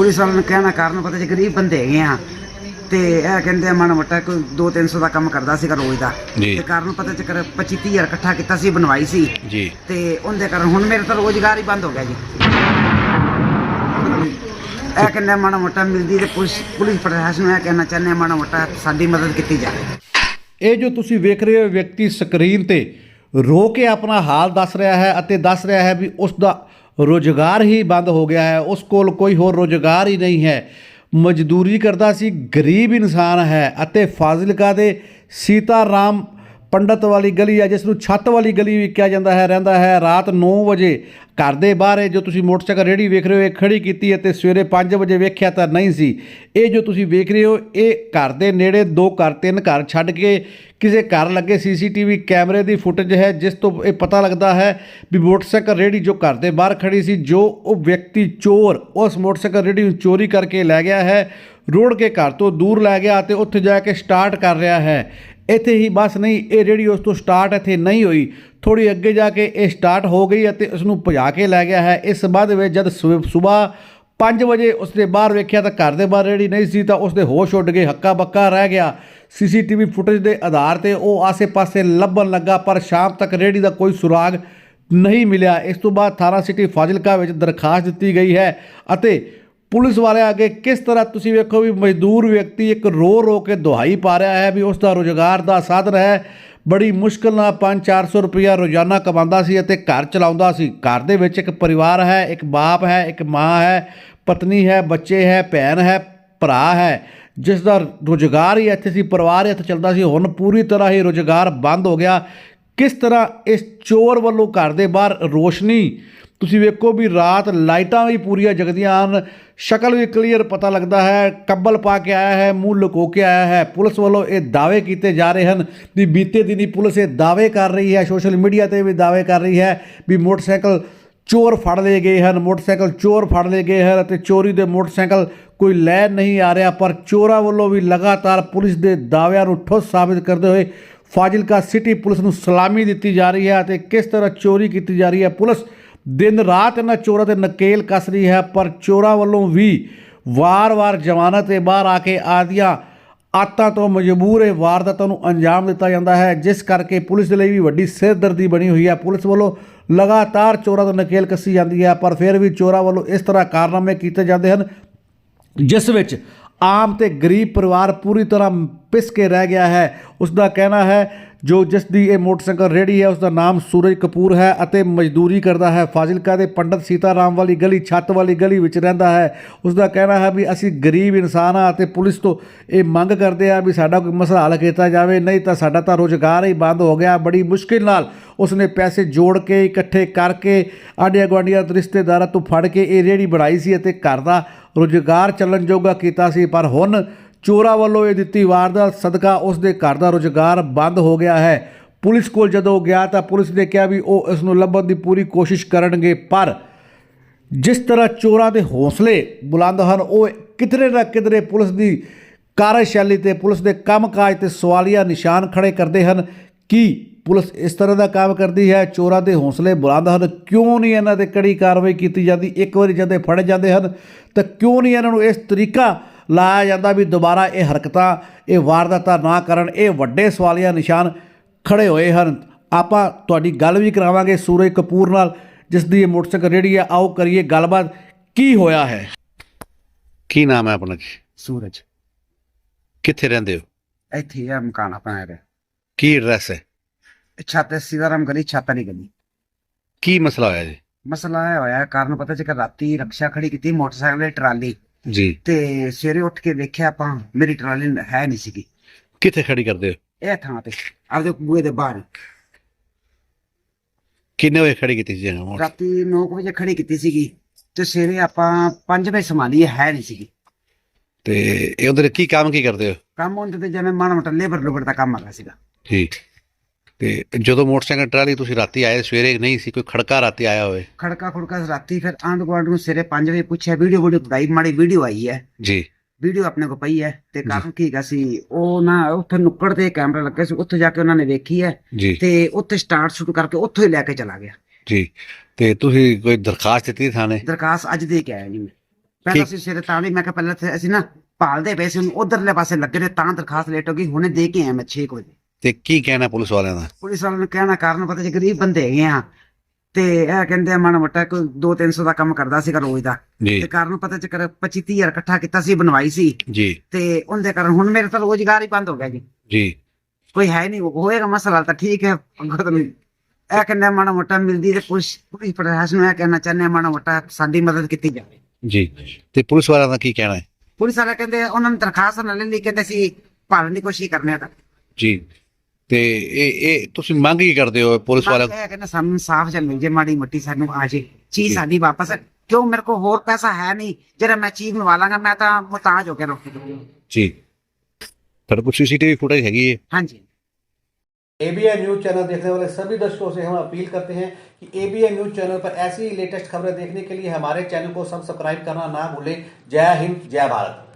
Police ਵਾਲਿਆਂ ਨੂੰ ਕਹਿਣਾ ਕਾਰਨ ਪਤਾ ਜੇ ਗਰੀਬ ਬੰਦੇ ਹੈਗੇ ਆ। ਤੇ ਇਹ ਕਹਿੰਦੇ ਆ ਮਾੜਾ ਮੋਟਾ ਕੋਈ 2-300 ਦਾ ਕੰਮ ਕਰਦਾ ਸੀਗਾ ਰੋਜ਼ ਦਾ। ਜੀ। ਤੇ ਕਾਰਨ ਪਤਾ ਚੱਕਰ 25-30 ਇਕੱਠਾ ਕੀਤਾ ਸੀ ਬਣਵਾਈ ਸੀ। ਜੀ। ਤੇ ਉਹਦੇ ਕਾਰਨ ਹੁਣ ਮੇਰੇ ਤਾਂ ਰੋਜ਼ਗਾਰ ਹੀ ਬੰਦ ਹੋ ਗਿਆ ਜੀ। ਇਹ ਕਹਿੰਦੇ ਆ ਮਾੜਾ ਮੋਟਾ ਮਿਲਦੀ ਤੇ ਪੁਲਿਸ ਪੁਲਿਸ ਪ੍ਰਸ਼ਾਸਨ ਨੂੰ ਇਹ ਕਹਿਣਾ ਚਾਹੁੰਦੇ ਆ ਮਾੜਾ ਮੋਟਾ ਸਾਡੀ ਮਦਦ ਕੀਤੀ ਜਾਵੇ। ਇਹ ਜੋ ਤੁਸੀਂ ਵੇਖ ਰਹੇ ਹੋ ਵਿਅਕਤੀ ਸਕਰੀਨ ਤੇ ਰੋ ਕੇ ਆਪਣਾ ਹਾਲ ਦੱਸ ਰਿਹਾ ਹੈ ਅਤੇ ਦੱਸ ਰਿਹਾ ਹੈ ਵੀ ਉਸ ਦਾ ਰੋਜ਼ਗਾਰ ਹੀ ਬੰਦ ਹੋ ਗਿਆ ਹੈ, ਉਸ ਕੋਲ ਕੋਈ ਹੋਰ ਰੋਜ਼ਗਾਰ ਹੀ ਨਹੀਂ ਹੈ। ਮਜ਼ਦੂਰੀ ਕਰਦਾ ਸੀ, ਗਰੀਬ ਇਨਸਾਨ ਹੈ ਅਤੇ ਫਾਜ਼ਿਲਕਾ ਦੇ ਸੀਤਾਰਾਮ ਪੰਡਤ ਵਾਲੀ ਗਲੀ ਹੈ, ਜਿਸ ਨੂੰ ਛੱਤ ਵਾਲੀ ਗਲੀ ਵੀ ਕਿਹਾ ਜਾਂਦਾ ਹੈ, ਰਹਿੰਦਾ ਹੈ। ਰਾਤ 9 ਵਜੇ ਘਰ ਦੇ ਬਾਹਰ ਇਹ ਜੋ ਤੁਸੀਂ ਮੋਟਰਸਾਈਕਲ ਰੇੜੀ ਵੇਖ ਰਹੇ ਹੋ, ਇਹ ਖੜੀ ਕੀਤੀ ਅਤੇ ਸਵੇਰੇ 5 ਵਜੇ ਵੇਖਿਆ ਤਾਂ ਨਹੀਂ ਸੀ। ਇਹ ਜੋ ਤੁਸੀਂ ਵੇਖ ਰਹੇ ਹੋ, ਇਹ ਘਰ ਦੇ ਨੇੜੇ ਦੋ ਘਰ, ਤਿੰਨ ਘਰ ਛੱਡ ਕੇ ਕਿਸੇ ਘਰ ਲੱਗੇ ਸੀਸੀਟੀਵੀ ਕੈਮਰੇ ਦੀ ਫੁਟੇਜ ਹੈ, ਜਿਸ ਤੋਂ ਇਹ ਪਤਾ ਲੱਗਦਾ ਹੈ ਵੀ ਮੋਟਰਸਾਈਕਲ ਰੇੜੀ ਜੋ ਘਰ ਦੇ ਬਾਹਰ ਖੜੀ ਸੀ, ਜੋ ਉਹ ਵਿਅਕਤੀ ਚੋਰ ਉਸ ਮੋਟਰਸਾਈਕਲ ਰੇੜੀ ਨੂੰ ਚੋਰੀ ਕਰਕੇ ਲੈ ਗਿਆ ਹੈ ਰੋੜ ਕੇ ਘਰ ਤੋਂ ਦੂਰ ਲੈ ਗਿਆ ਅਤੇ ਉੱਥੇ ਜਾ ਕੇ ਸਟਾਰਟ ਕਰ ਰਿਹਾ ਹੈ। ਇੱਥੇ ਹੀ ਬਸ ਨਹੀਂ, ਇਹ ਰੇੜੀ ਉਸ ਤੋਂ ਸਟਾਰਟ ਇੱਥੇ ਨਹੀਂ ਹੋਈ ਥੋੜੀ ਅੱਗੇ ਜਾ ਕੇ ਇਹ ਸਟਾਰਟ ਹੋ ਗਈ ਅਤੇ ਉਸ ਨੂੰ ਭਜਾ ਕੇ ਲੈ ਗਿਆ ਹੈ। ਇਸ ਸੰਬੰਧ ਵਿੱਚ ਜਦ ਸਵੇਰ 5 ਵਜੇ ਉਸਨੇ ਬਾਹਰ ਵੇਖਿਆ ਤਾਂ ਘਰ ਦੇ ਬਾਹਰ ਰੇੜੀ ਨਹੀਂ ਸੀ ਤਾਂ ਉਸਦੇ ਹੋਸ਼ ਉੱਡ ਗਏ ਹੱਕਾ ਬੱਕਾ ਰਹਿ ਗਿਆ। ਸੀਸੀਟੀਵੀ ਫੁਟੇਜ ਦੇ ਆਧਾਰ ਤੇ ਉਹ ਆਸੇ-ਪਾਸੇ ਲੱਭਣ ਲੱਗਾ, ਪਰ ਸ਼ਾਮ ਤੱਕ ਰੇੜੀ ਦਾ ਕੋਈ ਸੁਰਾਗ ਨਹੀਂ ਮਿਲਿਆ। ਇਸ ਤੋਂ ਬਾਅਦ ਥਾਣਾ ਸਿਟੀ ਫਾਜ਼ਿਲਕਾ ਵਿੱਚ ਦਰਖਾਸਤ ਦਿੱਤੀ ਗਈ ਹੈ ਅਤੇ ਪੁਲਿਸ ਵਾਲਿਆਂ ਅੱਗੇ ਕਿਸ ਤਰ੍ਹਾਂ ਤੁਸੀਂ ਵੇਖੋ ਵੀ ਮਜ਼ਦੂਰ ਵਿਅਕਤੀ ਇੱਕ ਰੋ ਰੋ ਕੇ ਦੁਹਾਈ ਪਾ ਰਿਹਾ ਹੈ ਵੀ ਉਸ ਦਾ ਰੋਜ਼ਗਾਰ ਦਾ ਸਾਧਨ ਹੈ। ਬੜੀ ਮੁਸ਼ਕਲ ਨਾਲ 5-400 ਰੁਪਇਆ ਰੋਜ਼ਾਨਾ ਕਮਾਉਂਦਾ ਸੀ ਅਤੇ ਘਰ ਚਲਾਉਂਦਾ ਸੀ। ਘਰ ਦੇ ਵਿੱਚ ਇੱਕ ਪਰਿਵਾਰ ਹੈ, ਇੱਕ ਬਾਪ ਹੈ, ਇੱਕ ਮਾਂ ਹੈ, ਪਤਨੀ ਹੈ, ਬੱਚੇ ਹੈ, ਭੈਣ ਹੈ, ਭਰਾ ਹੈ। ਜਿਸ ਦਾ ਰੋਜ਼ਗਾਰ ਹੀ ਇੱਥੇ ਸੀ, ਪਰਿਵਾਰ ਹੀ ਇੱਥੇ ਚੱਲਦਾ ਸੀ। ਹੁਣ ਪੂਰੀ ਤਰ੍ਹਾਂ ਹੀ ਰੋਜ਼ਗਾਰ ਬੰਦ ਹੋ ਗਿਆ। ਕਿਸ ਤਰ੍ਹਾਂ ਇਸ ਚੋਰ ਵੱਲੋਂ ਘਰ ਦੇ ਬਾਹਰ ਰੋਸ਼ਨੀ? ਤੁਸੀਂ ਵੇਖੋ ਵੀ ਰਾਤ ਲਾਈਟਾਂ ਵੀ ਪੂਰੀਆਂ ਜਗਦੀਆਂ ਹਨ। ਸ਼ਕਲ ਵੀ ਕਲੀਅਰ ਪਤਾ ਲੱਗਦਾ ਹੈ, ਕੱਬਲ ਪਾ ਕੇ ਆਇਆ ਹੈ, ਮੂੰਹ ਲੁਕੋ ਕੇ ਆਇਆ ਹੈ। ਪੁਲਿਸ ਵੱਲੋਂ ਇਹ ਦਾਅਵੇ ਕੀਤੇ ਜਾ ਰਹੇ ਹਨ ਵੀ ਬੀਤੇ ਦਿਨੀ ਪੁਲਿਸ ਇਹ ਦਾਅਵੇ ਕਰ ਰਹੀ ਹੈ ਸੋਸ਼ਲ ਮੀਡੀਆ ਤੇ ਵੀ ਦਾਅਵੇ ਕਰ ਰਹੀ ਹੈ ਵੀ ਮੋਟਰਸਾਈਕਲ ਚੋਰ ਫੜ ਲਏ ਗਏ ਹਨ। ਮੋਟਰਸਾਈਕਲ ਚੋਰ ਫੜ ਲਏ ਗਏ ਹਨ ਅਤੇ ਚੋਰੀ ਦੇ ਮੋਟਰਸਾਈਕਲ ਕੋਈ ਲੈ ਨਹੀਂ ਆ ਰਿਹਾ, ਪਰ ਚੋਰਾਂ ਵੱਲੋਂ ਵੀ ਲਗਾਤਾਰ ਪੁਲਿਸ ਦੇ ਦਾਅਵਿਆਂ ਨੂੰ ਠੁੱਸ ਸਾਬਿਤ ਕਰਦੇ ਹੋਏ ਫਾਜ਼ਿਲਕਾ ਸਿਟੀ ਪੁਲਿਸ ਨੂੰ ਸਲਾਮੀ ਦਿੱਤੀ ਜਾ ਰਹੀ ਹੈ ਅਤੇ ਕਿਸ ਤਰ੍ਹਾਂ ਚੋਰੀ ਕੀਤੀ ਜਾ ਰਹੀ ਹੈ, ਪੁਲਿਸ ਦਿਨ ਰਾਤ ਇਹਨਾਂ ਚੋਰਾਂ ਤੇ ਨਕੇਲ ਕੱਸ ਰਹੀ ਹੈ, ਪਰ ਚੋਰਾਂ ਵੱਲੋਂ ਵੀ ਵਾਰ-ਵਾਰ ਜ਼ਮਾਨਤ ਤੇ ਬਾਹਰ ਆ ਕੇ ਆਦੀਆਂ ਆਤਾਂ ਤੋਂ ਮਜਬੂਰ ਇਹ ਵਾਰਦਾਤਾਂ ਨੂੰ ਅੰਜਾਮ ਦਿੱਤਾ ਜਾਂਦਾ ਹੈ, ਜਿਸ ਕਰਕੇ ਪੁਲਿਸ ਦੇ ਲਈ ਵੀ ਵੱਡੀ ਸਿਰਦਰਦੀ ਬਣੀ ਹੋਈ ਹੈ। ਪੁਲਿਸ ਵੱਲੋਂ ਲਗਾਤਾਰ ਚੋਰਾਂ ਤੋਂ ਨਕੇਲ ਕੱਸੀ ਜਾਂਦੀ ਹੈ, ਪਰ ਫਿਰ ਵੀ ਚੋਰਾਂ ਵੱਲੋਂ ਇਸ ਤਰ੍ਹਾਂ ਕਾਰਨਾਮੇ ਕੀਤੇ ਜਾਂਦੇ ਹਨ, ਜਿਸ ਵਿੱਚ ਆਮ ਤੇ ਗਰੀਬ ਪਰਿਵਾਰ ਪੂਰੀ ਤਰ੍ਹਾਂ ਪਿਸ ਕੇ ਰਹਿ ਗਿਆ ਹੈ। ਉਸ ਦਾ ਕਹਿਣਾ ਹੈ, ਜੋ ਜਿਸ ਦੀ ਇਹ ਮੋਟਰਸਾਈਕਲ ਰੇੜੀ ਹੈ ਉਸ ਦਾ ਨਾਮ ਸੂਰਜ ਕਪੂਰ ਹੈ ਅਤੇ ਮਜ਼ਦੂਰੀ ਕਰਦਾ ਹੈ। ਫਾਜ਼ਿਲਕਾ ਦੇ ਪੰਡਤ ਸੀਤਾ ਰਾਮ ਵਾਲੀ ਗਲੀ, ਛੱਤ ਵਾਲੀ ਗਲੀ ਵਿੱਚ ਰਹਿੰਦਾ ਹੈ। ਉਸ ਦਾ ਕਹਿਣਾ ਹੈ ਵੀ ਅਸੀਂ ਗਰੀਬ ਇਨਸਾਨ ਆ ਅਤੇ ਪੁਲਿਸ ਤੋਂ ਇਹ ਮੰਗ ਕਰਦੇ ਆ ਵੀ ਸਾਡਾ ਕੋਈ ਮਸਲਾ ਹੱਲ ਕੀਤਾ ਜਾਵੇ। ਨਹੀਂ ਤਾਂ ਸਾਡਾ ਤਾਂ ਰੋਜ਼ਗਾਰ ਹੀ ਬੰਦ ਹੋ ਗਿਆ। ਬੜੀ ਮੁਸ਼ਕਿਲ ਨਾਲ ਉਸਨੇ ਪੈਸੇ ਜੋੜ ਕੇ, ਇਕੱਠੇ ਕਰਕੇ, ਆਂਢੀਆਂ ਗੁਆਂਢੀਆਂ ਰਿਸ਼ਤੇਦਾਰਾਂ ਤੋਂ ਫੜ ਕੇ ਇਹ ਰੇੜੀ ਬਣਾਈ ਸੀ ਅਤੇ ਘਰ ਦਾ ਰੁਜ਼ਗਾਰ ਚੱਲਣ ਜੋਗਾ ਕੀਤਾ ਸੀ, ਪਰ ਹੁਣ ਚੋਰਾਂ ਵੱਲੋਂ ਇਹ ਦਿੱਤੀ ਵਾਰਦਾਤ, ਸਦਕਾ ਉਸ ਦੇ ਘਰ ਦਾ ਰੁਜ਼ਗਾਰ ਬੰਦ ਹੋ ਗਿਆ ਹੈ। ਪੁਲਿਸ ਕੋਲ ਜਦੋਂ ਗਿਆ ਤਾਂ ਪੁਲਿਸ ਨੇ ਕਿਹਾ ਵੀ ਉਹ ਇਸ ਨੂੰ ਲੱਭਣ ਦੀ ਪੂਰੀ ਕੋਸ਼ਿਸ਼ ਕਰਨਗੇ, ਪਰ ਜਿਸ ਤਰ੍ਹਾਂ ਚੋਰਾਂ ਦੇ ਹੌਸਲੇ ਬੁਲੰਦ ਹਨ, ਉਹ ਕਿਧਰੇ ਨਾ ਕਿਧਰੇ ਪੁਲਿਸ ਦੀ ਕਾਰਜਸ਼ੈਲੀ ਤੇ ਪੁਲਿਸ ਦੇ ਕੰਮਕਾਜ ਤੇ ਸਵਾਲੀਆ ਨਿਸ਼ਾਨ ਖੜੇ ਕਰਦੇ ਹਨ। ਕਿ ਪੁਲਿਸ ਇਸ ਤਰ੍ਹਾਂ ਦਾ ਕੰਮ ਕਰਦੀ ਹੈ ਚੋਰਾਂ ਦੇ ਹੌਸਲੇ ਬੁਲੰਦ ਹਨ। ਕਿਉਂ ਨਹੀਂ ਇਹਨਾਂ ਤੇ ਕੜੀ ਕਾਰਵਾਈ ਕੀਤੀ ਜਾਂਦੀ? ਇੱਕ ਵਾਰੀ ਜਦੋਂ ਇਹ ਫੜੇ ਜਾਂਦੇ ਹਨ ਤਾਂ ਕਿਉਂ ਨਹੀਂ ਇਹਨਾਂ ਨੂੰ ਇਸ ਤਰੀਕਾ ਲਾਇਆ ਜਾਂਦਾ ਵੀ ਦੁਬਾਰਾ ਇਹ ਹਰਕਤਾਂ ਇਹ ਵਾਰਦਾਤਾਂ ਨਾ ਕਰਨ? ਇਹ ਵੱਡੇ ਸਵਾਲੀਆ ਨਿਸ਼ਾਨ ਖੜੇ ਹੋਏ ਹਨ। ਆਪਾਂ ਤੁਹਾਡੀ ਗੱਲ ਵੀ ਕਰਾਵਾਂਗੇ ਸੂਰਜ ਕਪੂਰ ਨਾਲ ਜਿਸ ਦੀ ਇਹ ਮੋਟਰਸਾਈਕਲ ਰੇੜੀ ਹੈ। ਆਓ ਕਰੀਏ ਗੱਲਬਾਤ। ਕੀ ਹੋਇਆ ਹੈ? ਕੀ ਨਾਮ ਹੈ ਆਪਣਾ ਜੀ? ਸੂਰਜ। ਕਿੱਥੇ ਰਹਿੰਦੇ ਹੋ? ਇੱਥੇ ਆ ਮਕਾਨ ਆਪਣਾ ਇਹਦਾ ਕੀ ਐਡਰੈਸ ਹੈ? ਛੱਤ ਸੀਤਾਰਾਮ ਗਲੀ ਛੱਤ ਵਾਲੀ ਗਲੀ ਕੀ ਮਸਲਾ ਹੋਇਆ ਜੀ? ਮਸਲਾ ਇਹ ਹੋਇਆ ਕਾਰਨ ਪਤਾ ਚੱਕਰ ਰਾਤੀ ਰਕਸ਼ਾ ਖੜੀ ਕੀਤੀ ਮੋਟਰਸਾਈਕਲ ਦੀ ਟਰਾਲੀ। ਜੀ। ਤੇ ਸਵੇਰੇ ਉੱਠ ਕੇ ਵੇਖਿਆ ਆਪਾਂ ਮੇਰੀ ਟਰਾਲੀ ਹੈ ਨਹੀਂ ਸੀਗੀ। ਕਿੱਥੇ ਖੜੀ ਕਰਦੇ ਹੋ? ਇਹ ਥਾਂ ਤੇ ਆਪਦੇ ਬੂਹੇ ਦੇ ਬਾਹਰ। ਕਿੰਨੇ ਵਜੇ ਖੜੀ ਕੀਤੀ ਸੀ ਮੋਟਰ ਰਾਤੀ 9 ਵਜੇ ਖੜੀ ਕੀਤੀ ਸੀਗੀ। ਤੇ ਸਵੇਰੇ ਆਪਾਂ 5 ਵਜੇ ਸੰਭਾਲੀ ਹੈ ਨਹੀਂ ਸੀਗੀ। ਤੇ ਇਹ ਉਹਦੇ ਕੀ ਕੰਮ ਕੀ ਕਰਦੇ ਹੋ? ਕੰਮ ਹੁੰਦੇ ਤੇ ਜਿਵੇਂ ਮੋਟਾ ਲੇਬਰ ਲੁਬਰ ਦਾ ਕੰਮ ਹੈਗਾ ਸੀਗਾ। ਜੀ। ਤੇ ਜਦੋਂ ਮੋਟਰਸਾਈਕਲ ਟਰਾਲੀ ਤੁਸੀਂ ਰਾਤੀ ਆਏ ਸਵੇਰੇ ਨਹੀਂ ਸੀ ਕੋਈ ਖੜਕਾ ਰਾਤੀ ਆਇਆ ਹੋਵੇ? ਖੜਕਾ ਖੁੜਕਾ ਰਾਤੀ ਫਿਰ ਆਂਢ ਗੁਆਂਢ ਨੂੰ ਸਵੇਰੇ 5 ਵਜੇ ਪੁੱਛਿਆ ਵੀਡੀਓ ਵੀਡੀਓ ਬਣਾਈ ਮਾੜੀ ਵੀਡੀਓ ਆਈ ਹੈ। ਜੀ। ਵੀਡੀਓ ਆਪਣੇ ਕੋਲ ਪਈ ਹੈ ਤੇ ਕਾਰਨ ਕੀ ਹੈਗਾ ਸੀ ਉਹ ਨਾ ਉੱਥੇ ਨੁੱਕੜ ਤੇ ਕੈਮਰਾ ਲੱਗਾ ਸੀ ਉੱਥੇ ਜਾ ਕੇ ਉਹਨਾਂ ਨੇ ਵੇਖੀ ਹੈ ਤੇ ਉੱਥੇ ਸਟਾਰਟ ਸ਼ੂਟ ਕਰਕੇ ਉੱਥੋਂ ਹੀ ਲੈ ਕੇ ਚਲਾ ਗਿਆ। ਜੀ। ਤੇ ਤੁਸੀਂ ਕੋਈ ਦਰਖਾਸਤ ਦਿੱਤੀ ਥਾਣੇ? ਦਰਖਾਸਤ ਅੱਜ ਦੇ ਕੇ ਆਇਆ ਜੀ ਮੈਂ। ਪਹਿਲਾਂ ਠੀਕ। ਅਸੀਂ ਸਵੇਰੇ ਤਾਂ ਵੀ ਮੈਂ ਕਿਹਾ ਪਹਿਲਾਂ ਅਸੀਂ ਨਾ ਭਾਲਦੇ ਪਏ ਸੀ ਉਹਨੂੰ ਉਧਰਲੇ ਪਾਸੇ ਲੱਗੇ ਨੇ ਤਾਂ ਦਰਖਾਸਤ ਲੇਟ ਹੋ ਗਈ ਹੁਣੇ ਦੇ ਕੇ ਆਇਆ ਮੈਂ 6 ਵਜੇ। ਤੇ ਕੀ ਕਹਿਣਾ ਪੁਲਿਸ ਵਾਲਿਆਂ ਦਾ? ਪੁਲਿਸ ਵਾਲਿਆਂ ਨੂੰ ਕਹਿਣਾ ਕਾਰਨ ਪਤਾ ਜੀ ਗਰੀਬ ਬੰਦੇ ਹੈਗੇ ਆ ਤੇ ਇਹ ਕਹਿੰਦੇ ਆ ਮਾੜਾ ਮੋਟਾ ਕੋਈ 2-300 ਦਾ ਕੰਮ ਕਰਦਾ ਸੀਗਾ ਰੋਜ਼ ਦਾ। ਜੀ। ਤੇ ਕਾਰਨ ਪਤਾ ਚੱਕਰ 25-30 ਹਜ਼ਾਰ ਇਕੱਠਾ ਕੀਤਾ ਸੀ ਬਣਵਾਈ ਸੀ। ਜੀ। ਤੇ ਉਹਦੇ ਕਾਰਨ ਹੁਣ ਮੇਰੇ ਤਾਂ ਰੋਜ਼ਗਾਰ ਹੀ ਬੰਦ ਹੋ ਗਿਆ ਜੀ। ਜੀ। ਕੋਈ ਹੈ ਨਹੀਂ ਹੋਏਗਾ ਮਸਲਾ ਤਾਂ ਠੀਕ ਹੈ ਅੱਗੋਂ ਤਾਂ। ਇਹ ਕਹਿੰਦੇ ਆ ਮਾੜਾ ਮੋਟਾ ਮਿਲਦੀ ਤੇ ਪੁਲਿਸ ਪੁਲਿਸ ਪ੍ਰਸ਼ਾਸਨ ਨੂੰ ਇਹ ਕਹਿਣਾ ਚਾਹੁੰਦੇ ਆ ਮਾੜਾ ਮੋਟਾ ਸਾਡੀ ਮਦਦ ਕੀਤੀ ਜਾਵੇ। ਜੀ। ਤੇ ਪੁਲਿਸ ਵਾਲਿਆਂ ਦਾ ਕੀ ਕਹਿਣਾ ਹੈ? ਪੁਲਿਸ ਵਾਲੇ ਕਹਿੰਦੇ ਉਹਨਾਂ ਨੂੰ ਦਰਖਾਸਤ ਨਾਲ ਲਈ ਕਹਿੰਦੇ ਸੀ ਭਾਲਣ ਦੀ ਕੋਸ਼ਿਸ਼ ਕਰਨੇ ਆ ਤਾਂ। ਜੀ। ਤੇ ਇਹ ਇਹ ਤੁਸੀਂ ਮੰਗ ਕੀ ਕਰਦੇ ਹੋ ਪੁਲਿਸ ਵਾਲਿਆਂ ਇਹ ਕਹਿੰਦੇ ਸਾਨੂੰ ਸਾਫ਼ ਜਲ ਮਿਲ ਜੇ ਮਾੜੀ ਮੱਟੀ ਸਾਨੂੰ ਆ ਜੇ ਜੀ। ਚੀਜ਼ ਸਾਡੀ ਵਾਪਸ ਕਿਉਂ ਮੇਰੇ ਕੋਲ ਹੋਰ ਪੈਸਾ ਹੈ ਨਹੀਂ ਜਿਹੜਾ ਮੈਂ ਚੀਜ਼ ਬਣਵਾ ਲਾਂਗਾ ਮੈਂ ਤਾਂ ਮੁਹਤਾਜ ਹੋ ਕੇ ਰੋਕੀ ਜੀ ਤੁਹਾਡੇ ਕੋਲ ਸੀਸੀਟੀਵੀ ਫੁਟੇਜ ਹੈਗੀ ਹੈ ਹਾਂਜੀ एबीएन न्यूज चैनल देखने वाले सभी दर्शकों से हम अपील करते हैं कि एबीएन न्यूज चैनल पर ऐसी ही लेटेस्ट खबरें देखने के लिए हमारे चैनल को सब्सक्राइब करना ना भूलें जय हिंद जय भारत